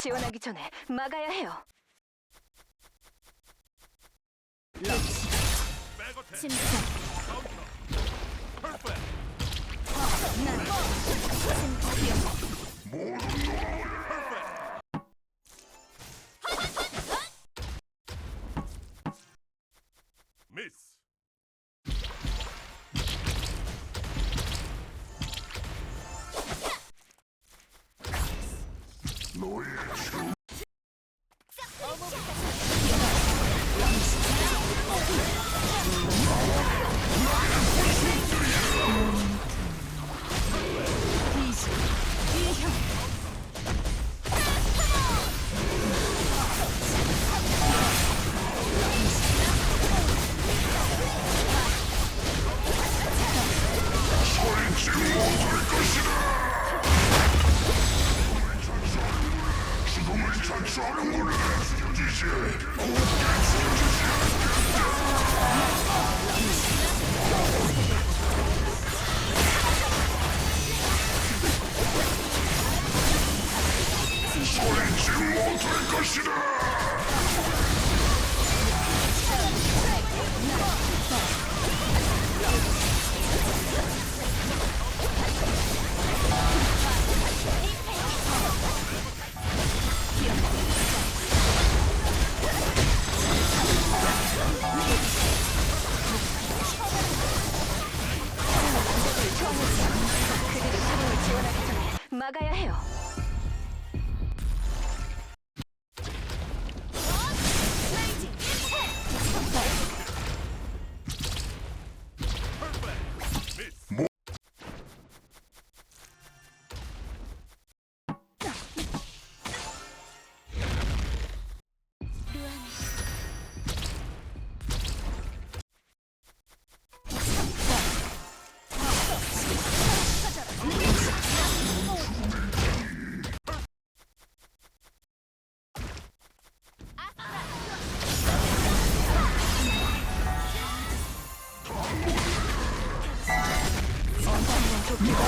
지원하기 전에 막아야 해요. 침착. 미스. 비시. Çarın bunu! Gece! Kurt geçsin gece! 막아야 해요. 봉인해